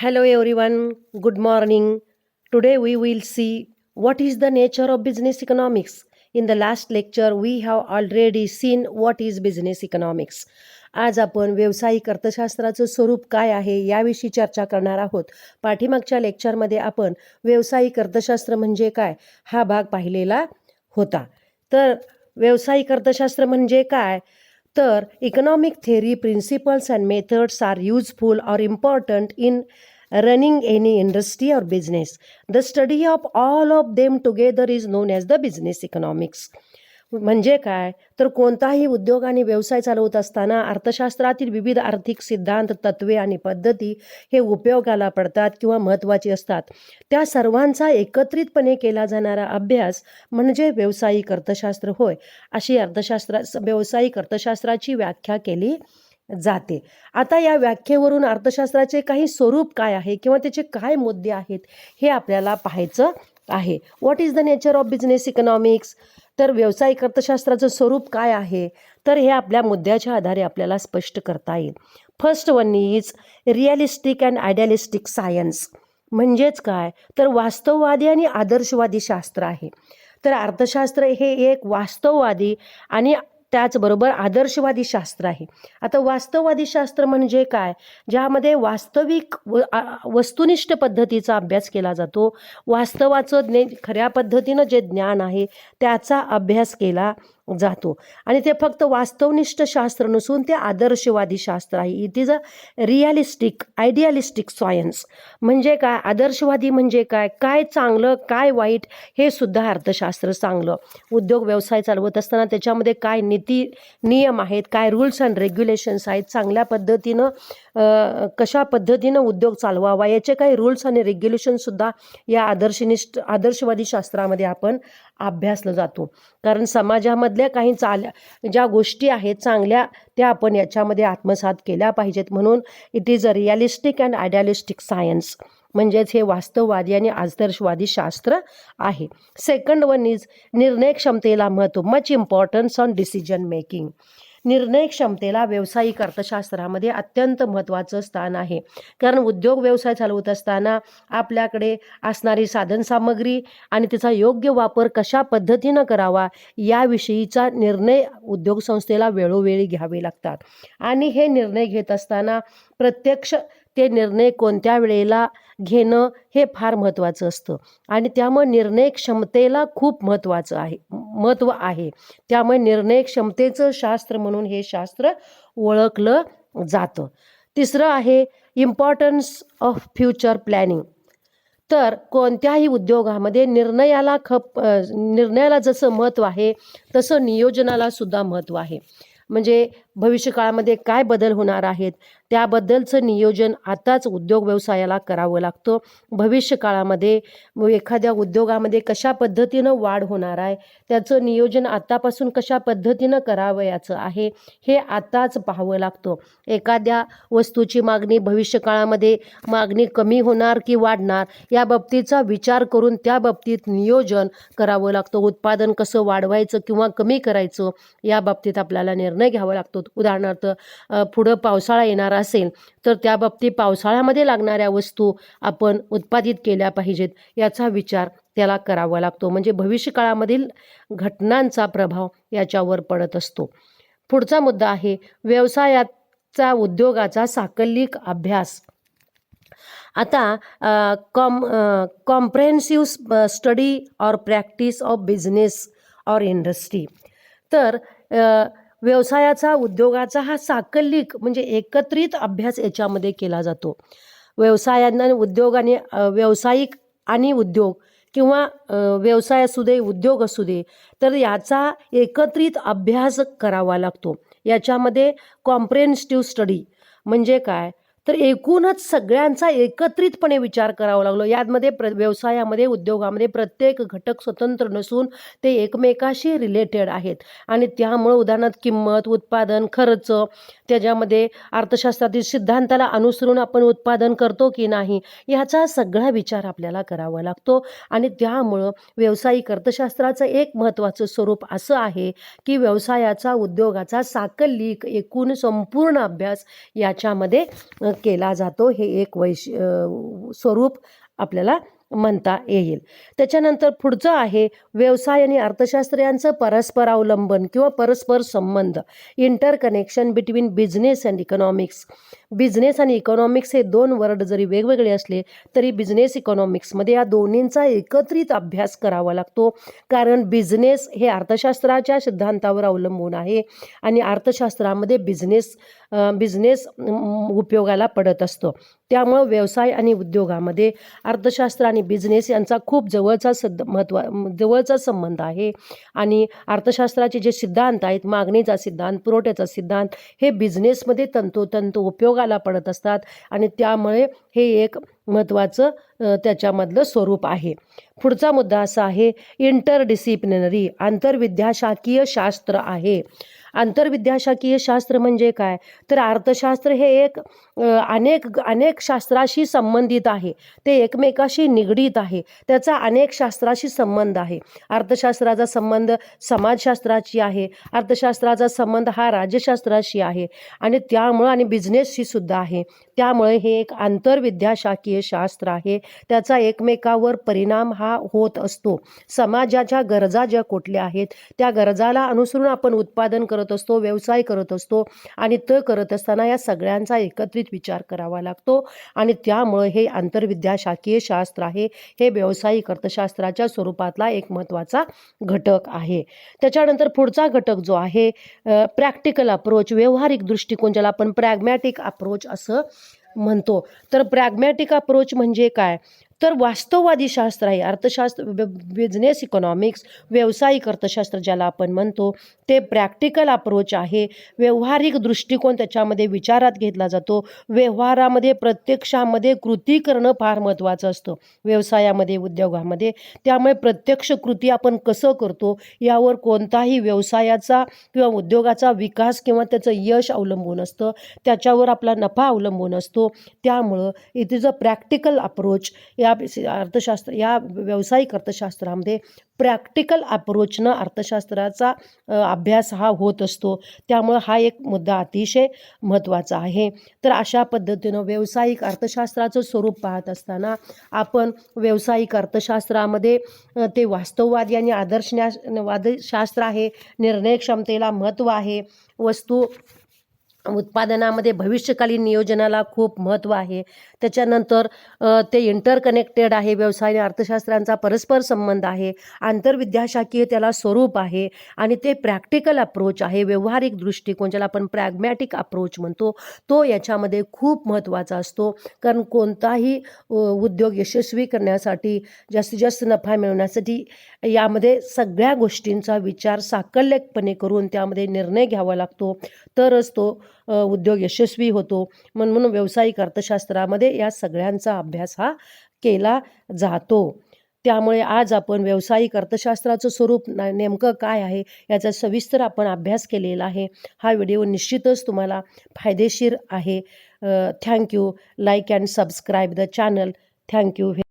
Hello everyone good morning today we will see what is the nature of business economics in the last lecture we have already seen what is business economics आज आपण व्यावसायिक अर्थशास्त्राचं स्वरूप काय आहे याविषयी चर्चा करणार आहोत पाठीमागच्या लेक्चरमध्ये आपण व्यावसायिक अर्थशास्त्र म्हणजे काय हा भाग पाहिलेला होता तर व्यावसायिक अर्थशास्त्र म्हणजे काय Tar economic theory principles and methods are useful or important in running any industry or business. The study of all of them together is known as the business economics. म्हणजे काय तर कोणताही उद्योग आणि व्यवसाय चालवत असताना अर्थशास्त्रातील विविध आर्थिक सिद्धांत तत्वे आणि पद्धती हे उपयोगाला पडतात किंवा महत्त्वाची असतात त्या सर्वांचा एकत्रितपणे केला जाणारा अभ्यास म्हणजे व्यावसायिक अर्थशास्त्र होय अशी अर्थशास्त्रा व्यावसायिक अर्थशास्त्राची व्याख्या केली जाते आता या व्याख्येवरून अर्थशास्त्राचे काही स्वरूप काय आहे किंवा त्याचे काय मुद्दे आहेत हे आपल्याला पाहायचं आहे what is the nature of business economics तर व्यावसायिक अर्थशास्त्राचं स्वरूप काय आहे तर हे आपल्या मुद्द्याच्या आधारे आपल्याला स्पष्ट करता येईल first one is realistic and idealistic science म्हणजेच काय तर वास्तववादी आणि आदर्शवादी शास्त्र आहे तर अर्थशास्त्र हे एक वास्तववादी आणि त्याचबरोबर आदर्शवादी शास्त्र आहे आता वास्तववादी शास्त्र म्हणजे काय ज्यामध्ये वास्तविक व वस्तुनिष्ठ पद्धतीचा अभ्यास केला जातो वास्तवाचं ज्ञे खऱ्या पद्धतीनं जे ज्ञान आहे त्याचा अभ्यास केला जातो आणि ते फक्त वास्तवनिष्ठ शास्त्र नसून ते आदर्शवादी शास्त्र आहे it is a realistic idealistic science म्हणजे काय आदर्शवादी म्हणजे काय काय चांगलं काय वाईट हे सुद्धा अर्थशास्त्र चांगलं उद्योग व्यवसाय चालवत असताना त्याच्यामध्ये काय नीती नियम आहेत काय रूल्स अँड रेग्युलेशन्स आहेत चांगल्या पद्धतीनं कशा पद्धतीनं उद्योग चालवावा याचे काही रूल्स आणि रेग्युलेशनसुद्धा या आदर्शनिष्ठ आदर्शवादी शास्त्रामध्ये आपण अभ्यासलं जातो कारण समाजामधल्या काही चाल्या ज्या गोष्टी आहेत चांगल्या त्या आपण याच्यामध्ये आत्मसात केल्या पाहिजेत म्हणून it is a realistic and idealistic science म्हणजेच हे वास्तववादी आणि आदर्शवादी शास्त्र आहे सेकंड वन इज निर्णय क्षमतेला महत्त्व much importance on decision making निर्णय क्षमतेला व्यावसायिक अर्थशास्त्रामध्ये अत्यंत महत्त्वाचं स्थान आहे कारण उद्योग व्यवसाय चालवत असताना आपल्याकडे असणारी साधनसामग्री आणि तिचा योग्य वापर कशा पद्धतीनं करावा याविषयीचा निर्णय उद्योग संस्थेला वेळोवेळी घ्यावे लागतात आणि हे निर्णय घेत असताना प्रत्यक्ष ते निर्णय कोणत्या वेळेला घेणं हे फार महत्त्वाचं असतं आणि त्यामुळे निर्णय क्षमतेला खूप महत्त्वाचं आहे महत्त्व आहे त्यामुळे निर्णय क्षमतेचं शास्त्र म्हणून हे शास्त्र ओळखलं जातं तिसरं आहे इम्पॉर्टन्स ऑफ फ्युचर प्लॅनिंग तर कोणत्याही उद्योगामध्ये निर्णयाला खप निर्णयाला जसं महत्त्व आहे तसं नियोजनाला सुद्धा महत्त्व आहे म्हणजे भविष्यकाळामध्ये काय बदल होणार आहेत त्याबद्दलचं नियोजन आताच उद्योग व्यवसायाला करावं लागतं भविष्यकाळामध्ये एखाद्या उद्योगामध्ये कशा पद्धतीनं वाढ होणार आहे त्याचं नियोजन आतापासून कशा पद्धतीनं करावयाचं आहे हे आताच पाहावं लागतं एखाद्या वस्तूची मागणी भविष्यकाळामध्ये मागणी कमी होणार की वाढणार या बाबतीचा विचार करून त्या बाबतीत नियोजन करावं लागतं उत्पादन कसं वाढवायचं किंवा कमी करायचं या बाबतीत आपल्याला निर्णय घ्यावा लागतो उदाहरणार्थ पुढं पावसाळा येणार असेल तर त्या बाबतीत पावसाळ्यामध्ये लागणाऱ्या वस्तू आपण उत्पादित केल्या पाहिजेत याचा विचार त्याला करावा लागतो म्हणजे भविष्यकाळामधील घटनांचा प्रभाव याच्यावर पडत असतो पुढचा मुद्दा आहे व्यवसायाचा उद्योगाचा साकलिक अभ्यास आता com comprehensive study or practice of business or industry तर व्यवसायाचा उद्योगाचा हा साकलिक म्हणजे एकत्रित अभ्यास याच्यामध्ये केला जातो व्यवसायांना उद्योगाने व्यावसायिक आणि उद्योग किंवा व्यवसाय असू दे उद्योग असू दे तर याचा एकत्रित अभ्यास करावा लागतो याच्यामध्ये कॉम्प्रेन्सिटिव्ह स्टडी म्हणजे काय तर एकूणच सगळ्यांचा एकत्रितपणे विचार करावा लागलो यामध्ये प्र व्यवसायामध्ये उद्योगामध्ये प्रत्येक घटक स्वतंत्र नसून ते एकमेकाशी रिलेटेड आहेत आणि त्यामुळं उदाहरणार्थ किंमत उत्पादन खर्च त्याच्यामध्ये अर्थशास्त्रातील सिद्धांताला अनुसरून आपण उत्पादन करतो की नाही याचा सगळा विचार आपल्याला करावा लागतो आणि त्यामुळं व्यावसायिक अर्थशास्त्राचं एक महत्त्वाचं स्वरूप असं आहे की व्यवसायाचा उद्योगाचा लीक एकूण संपूर्ण अभ्यास याच्यामध्ये केला जातो हे एक वैश स्वरूप आपल्याला म्हणता येईल त्याच्यानंतर पुढचं आहे व्यवसाय आणि अर्थशास्त्र यांचं अवलंबन किंवा परस्पर संबंध interconnection between business and economics business आणि इकॉनॉमिक्स हे दोन वर्ड जरी वेगवेगळे असले तरी बिझनेस इकॉनॉमिक्समध्ये या दोन्हींचा एकत्रित अभ्यास करावा लागतो कारण बिझनेस हे अर्थशास्त्राच्या सिद्धांतावर अवलंबून आहे आणि अर्थशास्त्रामध्ये बिझनेस बिझनेस उपयोगाला पडत असतो त्यामुळं व्यवसाय आणि उद्योगामध्ये अर्थशास्त्र आणि बिझनेस यांचा खूप जवळचा सद महत्त्व जवळचा संबंध आहे आणि अर्थशास्त्राचे जे सिद्धांत आहेत मागणीचा सिद्धांत पुरवठ्याचा सिद्धांत हे बिझनेसमध्ये तंतोतंत उपयोग उपयोगाला पडत असतात आणि त्यामुळे हे एक महत्त्वाचं त्याच्यामधलं स्वरूप आहे पुढचा मुद्दा असा आहे इंटर डिसिप्लिनरी आंतरविद्याशाखीय शास्त्र आहे आंतरविद्याशाकीय शास्त्र म्हणजे काय तर अर्थशास्त्र हे एक अनेक अनेक शास्त्राशी संबंधित आहे ते एकमेकाशी निगडीत आहे त्याचा अनेक शास्त्राशी संबंध आहे अर्थशास्त्राचा संबंध समाजशास्त्राशी आहे अर्थशास्त्राचा संबंध हा राज्यशास्त्राशी आहे आणि त्यामुळं आणि बिझनेसशी सुद्धा आहे त्यामुळे हे एक आंतरविद्याशाकीय शास्त्र आहे त्याचा एकमेकावर परिणाम हा होत असतो समाजाच्या गरजा ज्या कुठल्या आहेत त्या गरजाला अनुसरून आपण उत्पादन करत करत असतो व्यवसाय करत असतो आणि तो करत असताना या सगळ्यांचा एकत्रित विचार करावा लागतो आणि त्यामुळे हे आंतरविद्याशाखीय शास्त्र आहे हे व्यावसायिक अर्थशास्त्राच्या स्वरूपातला एक महत्त्वाचा घटक आहे त्याच्यानंतर पुढचा घटक जो आहे प्रॅक्टिकल अप्रोच व्यवहारिक दृष्टिकोन ज्याला आपण प्रॅग्मॅटिक अप्रोच असं म्हणतो तर प्रॅग्मॅटिक अप्रोच म्हणजे काय तर वास्तववादी शास्त्र आहे अर्थशास्त्र बिझनेस इकॉनॉमिक्स व्यावसायिक अर्थशास्त्र ज्याला आपण म्हणतो ते प्रॅक्टिकल अप्रोच आहे व्यवहारिक दृष्टिकोन त्याच्यामध्ये विचारात घेतला जातो व्यवहारामध्ये प्रत्यक्षामध्ये कृती करणं फार महत्त्वाचं असतं व्यवसायामध्ये उद्योगामध्ये त्यामुळे प्रत्यक्ष कृती आपण कसं करतो यावर कोणताही व्यवसायाचा किंवा उद्योगाचा विकास किंवा त्याचं यश अवलंबून असतं त्याच्यावर आपला नफा अवलंबून असतो त्यामुळं इथे जो प्रॅक्टिकल अप्रोच या अर्थशास्त्र या व्यावसायिक अर्थशास्त्रामध्ये प्रॅक्टिकल अप्रोचनं अर्थशास्त्राचा अभ्यास हा होत असतो त्यामुळं हा एक मुद्दा अतिशय महत्त्वाचा आहे तर अशा पद्धतीनं व्यावसायिक अर्थशास्त्राचं स्वरूप पाहत असताना आपण व्यावसायिक अर्थशास्त्रामध्ये ते वास्तववाद आणि आदर्श शास्त्र आहे निर्णय क्षमतेला महत्त्व आहे वस्तू उत्पादनामध्ये भविष्यकालीन नियोजनाला खूप महत्त्व आहे त्याच्यानंतर ते इंटरकनेक्टेड आहे व्यवसाय आणि अर्थशास्त्रांचा परस्पर संबंध आहे आंतरविद्याशाखीय त्याला स्वरूप आहे आणि ते प्रॅक्टिकल अप्रोच आहे व्यवहारिक दृष्टिकोन ज्याला आपण प्रॅग्मॅटिक अप्रोच म्हणतो तो याच्यामध्ये खूप महत्त्वाचा असतो कारण कोणताही उद्योग यशस्वी करण्यासाठी जास्तीत जास्त नफा मिळवण्यासाठी यामध्ये सगळ्या गोष्टींचा विचार साकल्यकपणे करून त्यामध्ये निर्णय घ्यावा लागतो तरच तो उद्योग यशस्वी होतो म्हणून व्यावसायिक अर्थशास्त्रामध्ये या सगळ्यांचा अभ्यास हा केला जातो त्यामुळे आज आपण व्यावसायिक अर्थशास्त्राचं स्वरूप नेमकं काय आहे याचा सविस्तर आपण अभ्यास केलेला आहे हा व्हिडिओ निश्चितच तुम्हाला फायदेशीर आहे thank you like and subscribe the channel thank you